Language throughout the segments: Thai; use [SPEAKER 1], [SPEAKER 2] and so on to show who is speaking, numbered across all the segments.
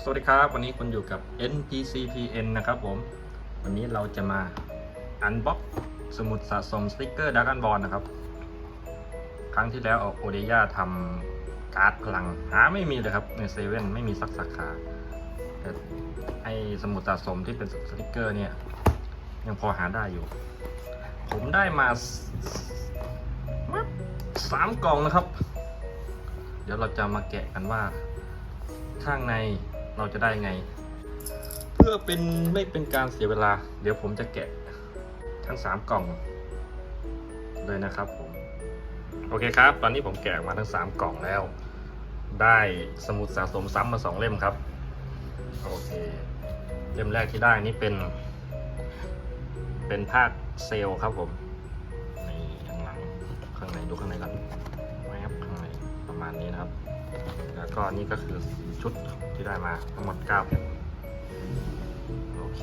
[SPEAKER 1] สวัสดีครับ วันนี้คุณอยู่กับ NPCPN นะครับผม วันนี้เราจะมาอันบ็อกสมุดสะสมสติกเกอร์ดัก o นบอลนะครับ ครั้งที่แล้วออกโอเดียทำการ์ดพลังหาไม่มีเลยครับ ในเซเว่นไม่มีสักสาขาแต่ไอสมุดสะสมที่เป็นสติกเกอร์เนี่ย ยังพอหาได้อยู่ ผมได้มาสามกล่องนะครับ เดี๋ยวเราจะมาแกะกันว่าข้างใน เราจะได้ไง เพื่อเป็นไม่เป็นการเสียเวลา เดี๋ยวผมจะแกะทั้ง 3 กล่องเลยนะครับผม โอเคครับ ตอนนี้ผมแกะมาทั้ง 3 กล่องแล้ว ได้สมุดสะสมซ้ำมา 2 เล่มครับ โอเค เล่มแรกที่ได้นี่เป็น เป็นภาคเซลครับผมนี่ข้างหลังข้างในดูข้างในก่อนแวบข้างในประมาณนี้นะครับ แล้วก็นี่ก็คือชุดที่ได้มาทั้งหมด9แผ่นโอเค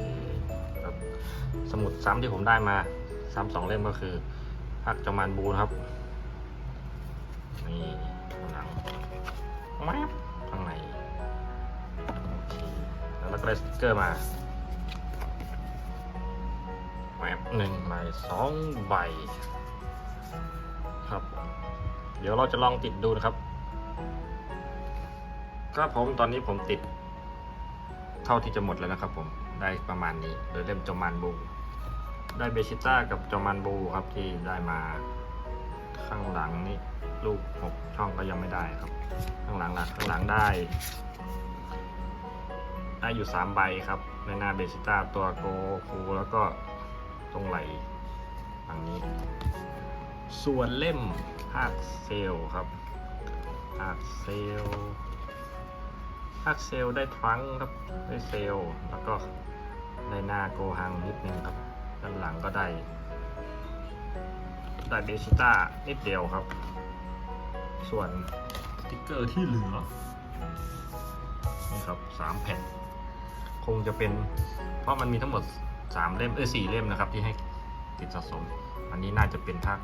[SPEAKER 1] ครับสมุดซ้ำที่ผมได้มาซ้ำสองเล่มก็คือภาคจอมานบูนะครับนี่ข้างหลังแวบข้างในโอเคแล้วก็ได้สติ๊กเกอร์มาแวบหนึ่งใบสองใบครับ เดี๋ยวเราจะลองติดดูนะครับ ครับผมตอนนี้ผมติด เท่าที่จะหมดแล้วนะครับผมได้ประมาณนี้โดยเล่มจอมันบูได้เบชิต้ากับจอมันบูครับที่ได้มาข้างหลังนี่ลูกหกช่องก็ยังไม่ได้ครับ ข้างหลังหล่ะข้างหลังได้ได้อยู่สามใบครับในหน้าเบชิต้าตัวโกคูแล้วก็ตรงไหลฝั่งนี้ ส่วนเล่มภาคเซลครับภาคเซล ภาคเซลได้ทรังครับได้เซลแล้วก็ได้หน้าโกฮังนิดนึงครับ ด้านหลังก็ได้ ได้เบชิต้านิดเดียวครับ ส่วนสติกเกอร์ที่เหลือ นี่ครับสามแผ่น คงจะเป็น เพราะมันมีทั้งหมดสามเล่ม เออสี่เล่มนะครับ ที่ให้ติดสะสม อันนี้น่าจะเป็นภาค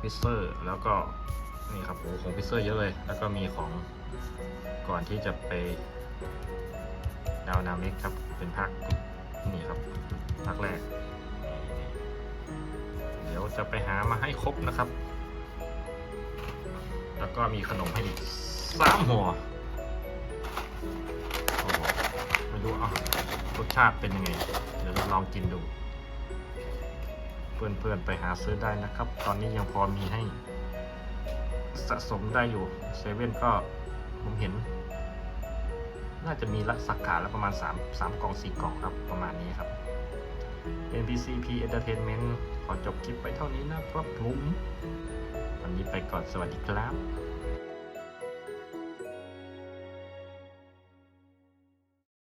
[SPEAKER 1] พิเซอร์ แล้วก็ นี่ครับโอ้ของพิเซอร์เยอะเลย แล้วก็มีของก่อนที่จะไปดาวนามิกครับ เป็นภาคนี่ครับภาคแรก เดี๋ยวจะไปหามาให้ครบนะครับ แล้วก็มีขนมให้อีกสามหัวโอ้โหไม่รู้อะรสชาติเป็นยังไง เดี๋ยวเราลองกินดู เพื่อนๆไปหาซื้อได้นะครับ ตอนนี้ยังพอมีให้ สะสมได้อยู่เซเว่นก็ผมเห็น น่าจะมีละสักขาแล้วประมาณ 3 3กล่อง 4 กล่องครับประมาณนี้ครับ NPCP Entertainment ขอจบคลิปไปเท่านี้นะครับผม วันนี้ไปก่อนสวัสดีครับ